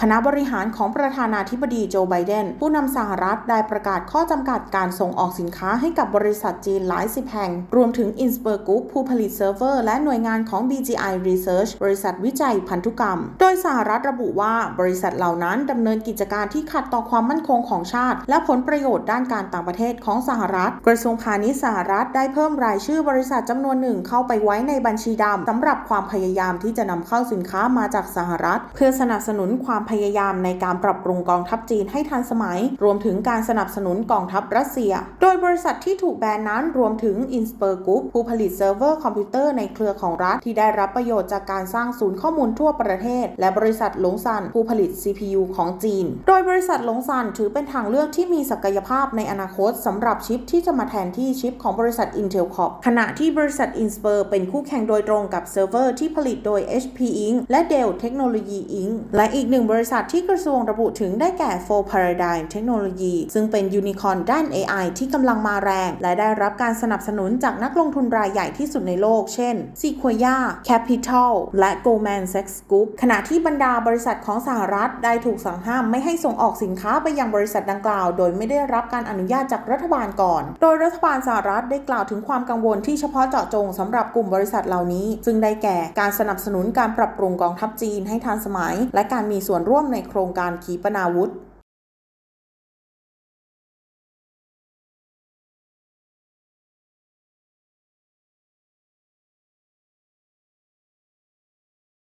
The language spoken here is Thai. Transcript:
คณะบริหารของประธานาธิบดีโจไบเดน ผู้นำสหรัฐได้ประกาศข้อจำกัดการส่งออกสินค้าให้กับบริษัทจีนหลายสิบแห่ง รวมถึง i n s p e r Group ผู้ผลิตเซิร์ฟเวอร์และหน่วยงานของ BGI Research บริษัทวิจัยพันธุกรรม โดยสหรัฐระบุว่าบริษัทเหล่านั้นดำเนินกิจการที่ขัดต่อความมั่นคงของชาติ และผลประโยชน์ด้านการต่างประเทศของสหรัฐ กระทรวงพาณิชย์สหรัฐได้เพิ่มรายชื่อบริษัทจำนวนหนึ่งเข้าไปไว้ในบัญชีดำสำหรับความพยายามที่จะนำเข้าสินค้ามาจากสหรัฐ เพื่อสนับสนุนความพยายามในการปรับปรุงกองทัพจีนให้ทันสมัย รวมถึงการสนับสนุนกองทัพรัสเซียโด ยบริษัทที่ถูกแบนนั้นรวมถึง i n s p e r Group ผู้ผลิตเซิร์ฟเวอร์คอมพิวเตอร์ในเครือของรัฐ ที่ได้รับประโยชน์จากการสร้างศูนย์ข้อมูลทั่วประเทศ และบริษัทหลงซันผู้ผลิต CPU ของจีน โดยบริษัทหลงซันถือเป็นทางเลือกที่มีศักยภาพในอนาคตสำหรับชิปที่จะมาแทนที่ชิปของบริษัท Intel Corp ขณะที่บริษัท i n s p e r เป็นคู่แข่งโดยตรงกับเซิร์ฟเวอร์ที่ผลิตโดย HP Inc. และ Dell Technology Inc. และอีกหนึ่งบริษัทที่กระทรวงระบุถึงได้แก่ For Paradigm Technology ซึ่งเป็นยูนิคอร์นด้าน AI ที่กำลังำลังมาแรง และได้รับการสนับสนุนจากนักลงทุนรายใหญ่ที่สุดในโลก เช่น Sequoia Capital และ Goldman Sachs Group ขณะที่บรรดาบริษัทของสหรัฐได้ถูกสั่งห้ามไม่ให้ส่งออกสินค้าไปยังบริษัทดังกล่าว โดยไม่ได้รับการอนุญาตจากรัฐบาลก่อน โดยรัฐบาลสหรัฐได้กล่าวถึงความกังวลที่เฉพาะเจาะจงสำหรับกลุ่มบริษัทเหล่านี้ ซึ่งได้แก่การสนับสนุนการปรับปรุงกองทัพจีนให้ทันสมัย และการมีส่วนร่วมในโครงการขีปนาวุธ